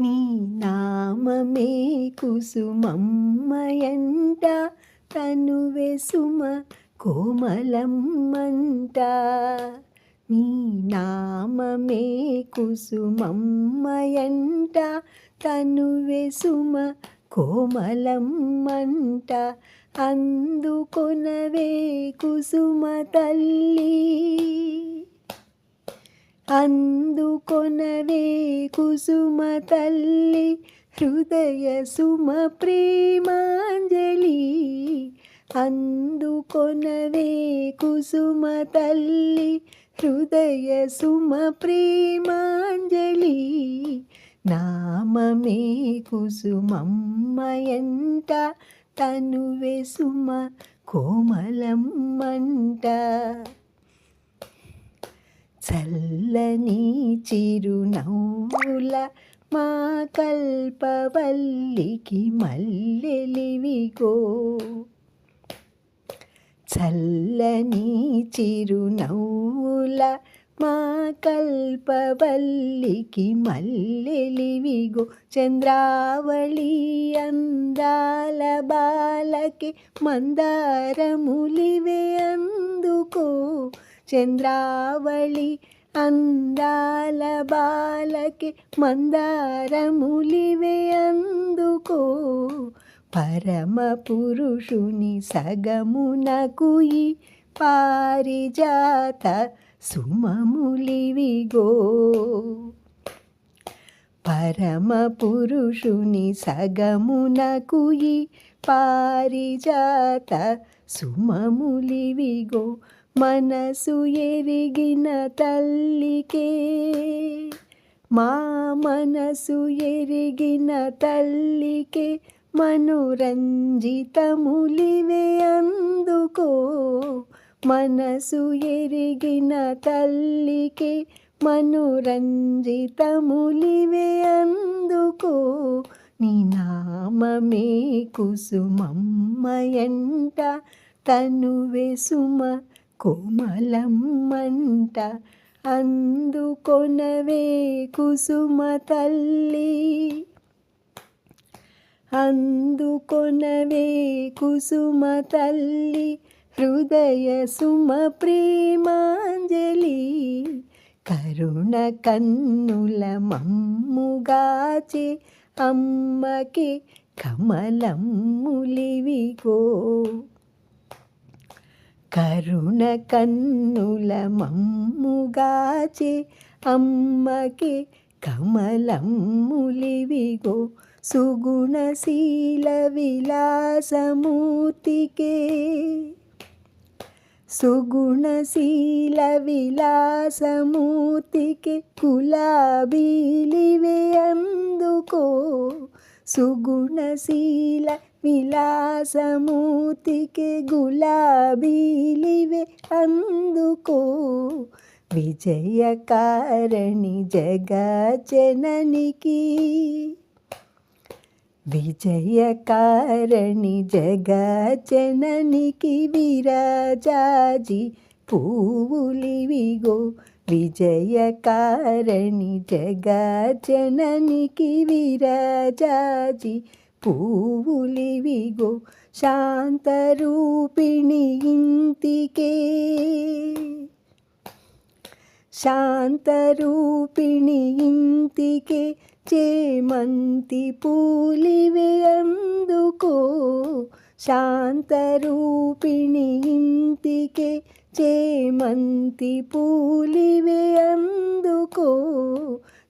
నీ నామమే కుసుమమ్మయంట తనువే సుమ కోమలమ్మంట. నీ నామమే కుసుమమ్మయంట తనువే సుమ కోమలమ్మంట. అందుకొనవే కుసుమ తల్లి. అందుకొనవే కుసుమ తల్లి హృదయ సుమ ప్రేమాంజలి. అందుకొనవే కుసుమ తల్లి హృదయ సుమ ప్రేమాంజలి. నామమే కుసుమమ్మయంట తనువే సుమ కోమలమ్మంట. చల్లని చిరునవ్వుల మా కల్పవల్లికి మల్లెలివిగో. చల్లని చిరునవ్వుల మా కల్పవల్లికి మల్లెలివిగో. చంద్రావళి అందాల బాలకి మందారములివే అందుకో. చంద్రావళి అందాల బాలకి మందారములివే అందుకో. పరమ పురుషుని సగమునకుయి పారిజాత సుమములివిగో. పరమ పురుషుని సగమునకుయి పారిజాత సుమములివిగో. మనసు ఎరిగిన తల్లికే మా మనసు ఎరిగిన తల్లికే మనురంజితములివే అందుకో. మనసు ఎరిగిన తల్లికే మనురంజితములివే అందుకో. నీ నామమే కుసుమమ్మయంట తనువే సుమ కోమలమ్మంట అందుకొనవే కుసుమ తల్లి. అందుకొనవే కుసుమ తల్లి హృదయ సుమ ప్రేమాంజలి. కరుణ కన్నుల మమ్ముగాచే అమ్మకి కమలమ్ములివిగో. కరుణ కన్నుల మమ్ముగాచే అమ్మకి కమలమ్ములివిగో సుగుణశీల విలాసమూర్తికే. సుగుణశీల విలాసమూర్తికి కులాబీలివే అందుకో. సుగుణశీల విలాసమూర్తికి గులాబీలివే అందుకో విజయకారణి జగజననికి విజయకారణి జగజననికి విరాజాజి పువ్వులివిగో విజయకారణి జగజననికి విరాజాజి పువ్వులివిగో శాంతరూపిణి ఇంటికే. శాంతరూపిణి ఇంటికే చేమంతి పూలివే అందుకో. శాంతరూపిణి ఇంటికే చేమంతి పూలివే అందుకో.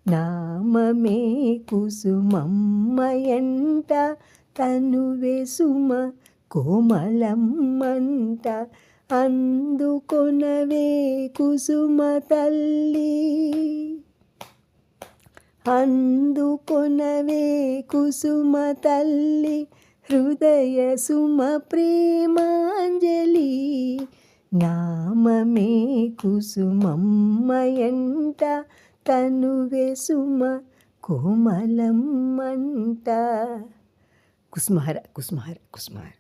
నామమే కుసుమమ్మయంట తనువే సుమ కోమలమ్మంట. అందుకొనవే కుసుమ తల్లి. అందుకొనవే కుసుమ తల్లి. హృదయ సుమ ప్రేమాంజలి. నామమే కుసుమమ్మయంట తనువే సుమ కోమలమ్మంట కుస్మహర కుస్మహర కుస్మహర.